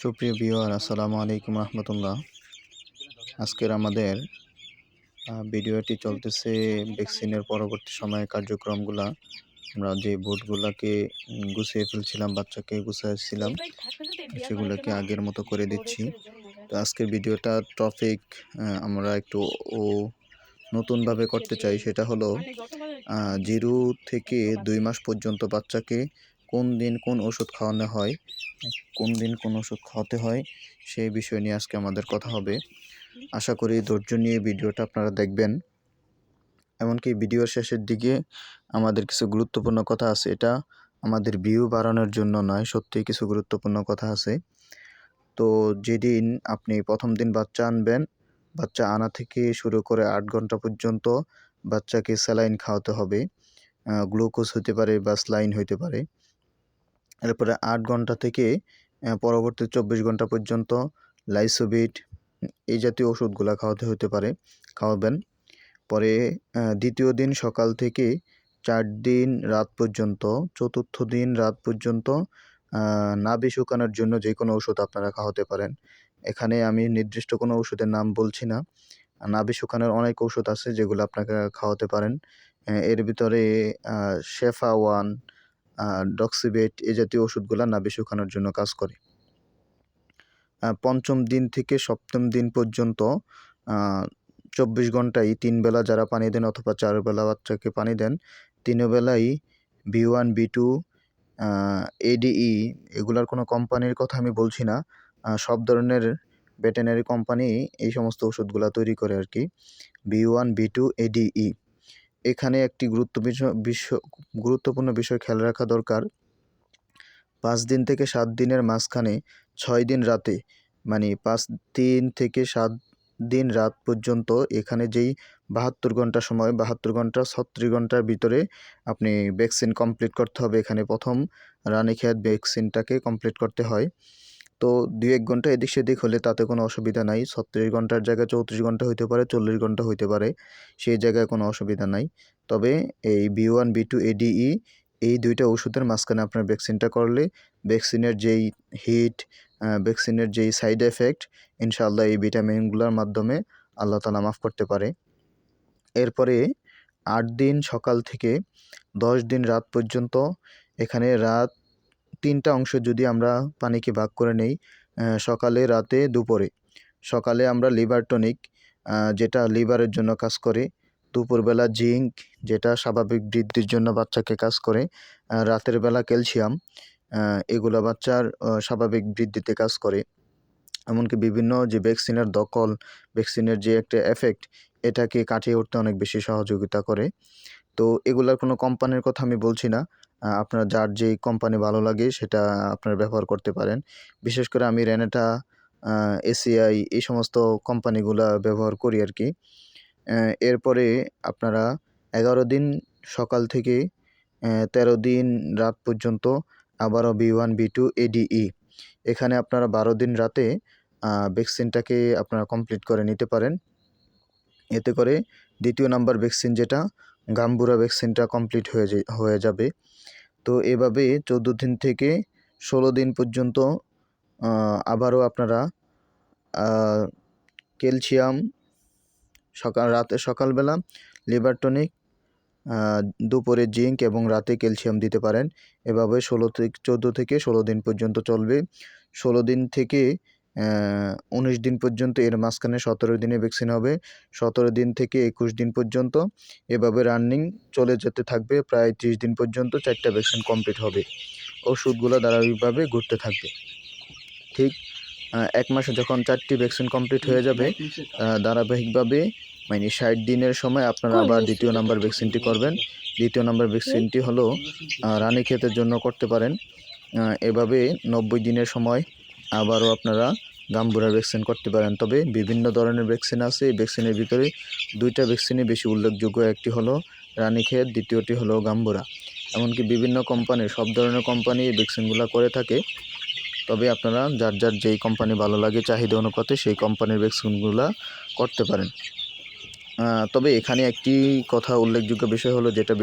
সুপ্রিয় ভিউয়ার, আসসালামু আলাইকুম রহমতুল্লাহ। আজকের আমাদের ভিডিওটি চলতেছে ভ্যাকসিনের পরবর্তী সময়ে কার্যক্রমগুলা। আমরা যে বোর্ডগুলোকে গুছিয়ে ফেলছিলাম, বাচ্চাকে গুছাইছিলাম সেগুলোকে আগের মতো করে দিচ্ছি। তো আজকের ভিডিওটা টপিক আমরা একটু ও নতুনভাবে করতে চাই, সেটা হলো জিরো থেকে দুই মাস পর্যন্ত বাচ্চাকে কোন দিন কোন ওষুধ খাওয়ানো হয়, কোন দিন কোন ওষুধ খাওয়াতে হয় সেই বিষয় নিয়ে আজকে আমাদের কথা হবে। আশা করি ধৈর্য নিয়ে ভিডিওটা আপনারা দেখবেন। এমনকি ভিডিওর শেষের দিকে আমাদের কিছু গুরুত্বপূর্ণ কথা আছে, এটা আমাদের ভিউ বাড়ানোর জন্য নয়, সত্যিই কিছু গুরুত্বপূর্ণ কথা আছে। তো যেদিন আপনি প্রথম দিন বাচ্চা আনবেন, বাচ্চা আনা থেকে শুরু করে আট ঘণ্টা পর্যন্ত বাচ্চাকে স্যালাইন খাওয়াতে হবে। গ্লুকোজ হতে পারে বা স্লাইন হতে পারে। এরপরে আট ঘণ্টা থেকে পরবর্তী চব্বিশ ঘণ্টা পর্যন্ত লাইসোবিট এই জাতীয় ওষুধগুলো খাওয়াতে হতে পারে, খাওয়াবেন। পরে দ্বিতীয় দিন সকাল থেকে চার দিন রাত পর্যন্ত, চতুর্থ দিন রাত পর্যন্ত নাভি শুকানোর জন্য যে কোনো ওষুধ আপনারা খাওয়াতে পারেন। এখানে আমি নির্দিষ্ট কোনো ওষুধের নাম বলছি না। নাভি শুকানোর অনেক ওষুধ আছে যেগুলো আপনাকে খাওয়াতে পারেন। এর ভিতরে শেফা ওয়ান ডক্সিবেট এই জাতীয় ওষুধগুলো নাভি শুকানোর জন্য কাজ করে। পঞ্চম দিন থেকে সপ্তম দিন পর্যন্ত চব্বিশ ঘন্টায় তিন বেলা যারা পানি দেন অথবা চার বেলা বাচ্চাকে পানি দেন, তিন বেলাই B one B two ADE এগুলার কোনো কোম্পানির কথা আমি বলছি না। সব ধরনের ভেটেনারি কোম্পানি এই সমস্ত ওষুধগুলো তৈরি করে আর কি। B one B two ADE এখানে একটি গুরুত্ব বিষয়, গুরুত্বপূর্ণ বিষয় খেয়াল রাখা দরকার। পাঁচ দিন থেকে সাত দিনের মাঝখানে ছয় দিন রাতে মানে পাঁচ দিন থেকে সাত দিন রাত পর্যন্ত এখানে যেই বাহাত্তর ঘণ্টা সময়, বাহাত্তর ঘণ্টা ছত্রিশ ঘণ্টার ভিতরে আপনি ভ্যাকসিন কমপ্লিট করতে হবে। এখানে প্রথম রানীক্ষেত ভ্যাকসিনটাকে কমপ্লিট করতে হয়। তো দুই এক ঘণ্টা এদিক সেদিক হলে তাতে কোনো অসুবিধা নাই। ছত্রিশ ঘণ্টার জায়গায় চৌত্রিশ ঘণ্টা হইতে পারে, চল্লিশ ঘণ্টা হইতে পারে, সেই জায়গায় কোনো অসুবিধা নাই। তবে এই B one, B two ADE এই দুইটা ওষুধের মাঝখানে আপনার ভ্যাকসিনটা করলে ভ্যাকসিনের যেই হিট ভ্যাকসিনের যেই সাইড এফেক্ট, ইনশাআল্লাহ এই ভিটামিনগুলোর মাধ্যমে আল্লাহ তালা মাফ করতে পারে। এরপরে আট দিন সকাল থেকে দশ দিন রাত পর্যন্ত এখানে রাত তিনটা অংশ যদি আমরা পানিকে ভাগ করে নেই সকালে, রাতে, দুপুরে। সকালে আমরা লিভার টনিক যেটা লিভারের জন্য কাজ করে। দুপুরবেলা জিঙ্ক, যেটা স্বাভাবিক বৃদ্ধির জন্য বাচ্চাকে কাজ করে। রাতের বেলা ক্যালসিয়াম এগুলো বাচ্চার স্বাভাবিক বৃদ্ধিতে কাজ করে। এমনকি বিভিন্ন যে ভ্যাকসিনের দখল, ভ্যাকসিনের যে একটা এফেক্ট, এটাকে কাটিয়ে উঠতে অনেক বেশি সহযোগিতা করে। তো এগুলার কোনো কোম্পানির কথা আমি বলছি না। আপনার যার যেই কোম্পানি ভালো লাগে সেটা আপনার ব্যবহার করতে পারেন। বিশেষ করে আমি রেনেটা এসিআই এই সমস্ত কোম্পানিগুলা ব্যবহার করি আর কি এরপরে আপনারা এগারো দিন সকাল থেকে তেরো দিন রাত পর্যন্ত আবারও B one B two ADE এখানে আপনারা বারো দিন রাতে ভ্যাকসিনটাকে আপনারা কমপ্লিট করে নিতে পারেন। এতে করে দ্বিতীয় নাম্বার ভ্যাকসিন যেটা গাম্বুরা ভ্যাকসিনটা কমপ্লিট হয়ে হয়ে যাবে। তো এভাবে চোদ্দ দিন থেকে ষোলো দিন পর্যন্ত আবারও আপনারা ক্যালসিয়াম, সকাল, রাতে সকালবেলা লিভার টনিক দুপুরে জিঙ্ক এবং রাতে ক্যালসিয়াম দিতে পারেন। এভাবে ষোলো থেকে, চোদ্দ থেকে ষোলো দিন পর্যন্ত চলবে। ষোলো দিন থেকে উনিশ দিন পর্যন্ত এর মাঝখানে সতেরো দিনে ভ্যাকসিন হবে। সতেরো দিন থেকে একুশ দিন পর্যন্ত এভাবে রানিং চলে যেতে থাকবে। প্রায় ত্রিশ দিন পর্যন্ত চারটা ভ্যাকসিন কমপ্লিট হবে। ওষুধগুলো ধারাবাহিকভাবে ঘুরতে থাকবে। ঠিক এক মাসে যখন চারটি ভ্যাকসিন কমপ্লিট হয়ে যাবে ধারাবাহিকভাবে মানে ষাট দিনের সময় আপনারা আবার দ্বিতীয় নাম্বার ভ্যাকসিনটি করবেন। দ্বিতীয় নাম্বার ভ্যাকসিনটি হলো আহ, রানীক্ষেতের জন্য করতে পারেন। এভাবে নব্বই দিনের সময় আবারও আপনারা গাম্বুরার ভ্যাকসিন করতে পারেন। তবে বিভিন্ন ধরনের ভ্যাকসিন আছে। এই ভ্যাকসিনের ভিতরে দুইটা ভ্যাকসিনই বেশি উল্লেখযোগ্য। একটি হলো রানীক্ষেত দ্বিতীয়টি হলো গাম্বুরা। এমনকি বিভিন্ন কোম্পানির সব ধরনের কোম্পানি এই ভ্যাকসিনগুলো করে থাকে। তবে আপনারা যার যার যেই কোম্পানি ভালো লাগে, চাহিদা অনুপাতে সেই কোম্পানির ভ্যাকসিনগুলো করতে পারেন। তবে এখানে একটি কথা উল্লেখযোগ্য বিষয় হলো, যেটা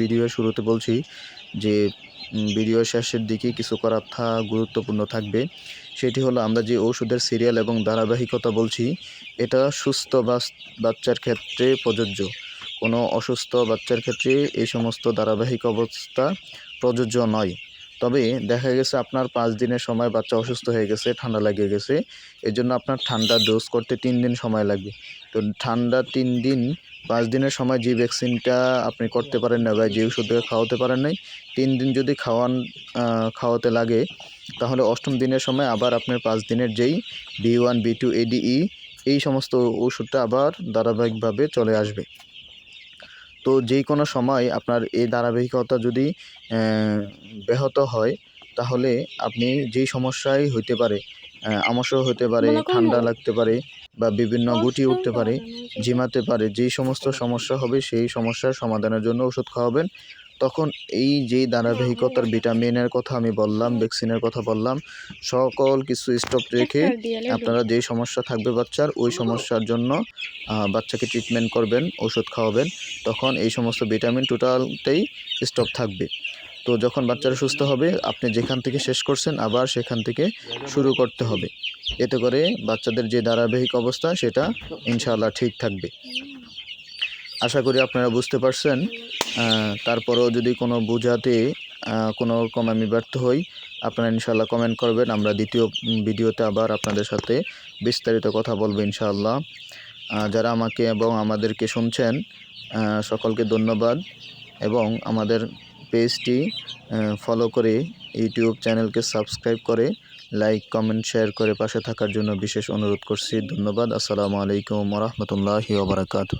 ভিডিও শুরুতে বলছি, যে ভিডিও শেষের দিকে কিছু কথা গুরুত্বপূর্ণ থাকবে। সেটি হলো, আমরা যে ওষুধের সিরিয়াল এবং ধারাবাহিকতা বলছি, এটা সুস্থ বাচ্চার ক্ষেত্রে প্রযোজ্য। কোনো অসুস্থ বাচ্চার ক্ষেত্রে এই সমস্ত ধারাবাহিক অবস্থা প্রযোজ্য নয়। তবে দেখা গেছে, আপনার পাঁচ দিনের সময় বাচ্চা অসুস্থ হয়ে গেছে, ঠান্ডা লেগে গেছে এর জন্য আপনার ঠান্ডা ডোজ করতে তিন দিন সময় লাগবে। তো ঠান্ডা তিন দিন পাঁচ দিনের সময় যে ভ্যাকসিনটা আপনি করতে পারেন না বা যে ওষুধটা খাওয়াতে পারেন নাই তিন দিন যদি খাওয়ান খাওয়াতে লাগে তাহলে অষ্টম দিনের সময় আবার আপনার পাঁচ দিনের যেই B one B two ADE এই সমস্ত ওষুধটা আবার ধারাবাহিকভাবে চলে আসবে। তো যে কোনো সময় আপনার এই ধারাবাহিকতা যদি ব্যাহত হয় তাহলে আপনি যেই সমস্যাই হইতে পারে আমাশয় হতে পারে ঠান্ডা লাগতে পারে বা বিভিন্ন গুটি উঠতে পারে ঝিমাতে পারে যেই সমস্ত সমস্যা হবে সেই সমস্যার সমাধানের জন্য ওষুধ খাওয়াবেন। তখন এই যে ধারাবাহিকতার ভিটামিনের কথা আমি বললাম ভ্যাকসিনের কথা বললাম সকল কিছু স্টপ রেখে আপনারা যেই সমস্যা থাকবে বাচ্চার ওই সমস্যার জন্য বাচ্চাকে ট্রিটমেন্ট করবেন ওষুধ খাওয়াবেন তখন এই সমস্ত ভিটামিন টোটালটাই স্টপ থাকবে। তো যখন বাচ্চারা সুস্থ হবে, আপনি যেখান থেকে শেষ করছেন আবার সেখান থেকে শুরু করতে হবে। এতে করে বাচ্চাদের যে ধারাবাহিক অবস্থা, সেটা ইনশাআল্লাহ ঠিক থাকবে। আশা করি আপনারা বুঝতে পারছেন। তারপরেও যদি কোনো বোঝাতে কোনো রকম আমি ব্যর্থ হই, আপনারা ইনশাআল্লাহ কমেন্ট করবেন। আমরা দ্বিতীয় ভিডিওতে আবার আপনাদের সাথে বিস্তারিত কথা বলব ইনশাআল্লাহ। যারা আমাকে এবং আমাদেরকে শুনছেন সকলকে ধন্যবাদ। এবং আমাদের পেজটি ফলো করে ইউটিউব চ্যানেলকে সাবস্ক্রাইব করে লাইক কমেন্ট শেয়ার করে পাশে থাকার জন্য বিশেষ অনুরোধ করছি। ধন্যবাদ। আসসালামু আলাইকুম রহমতুল্লাহি ওবরাকাতু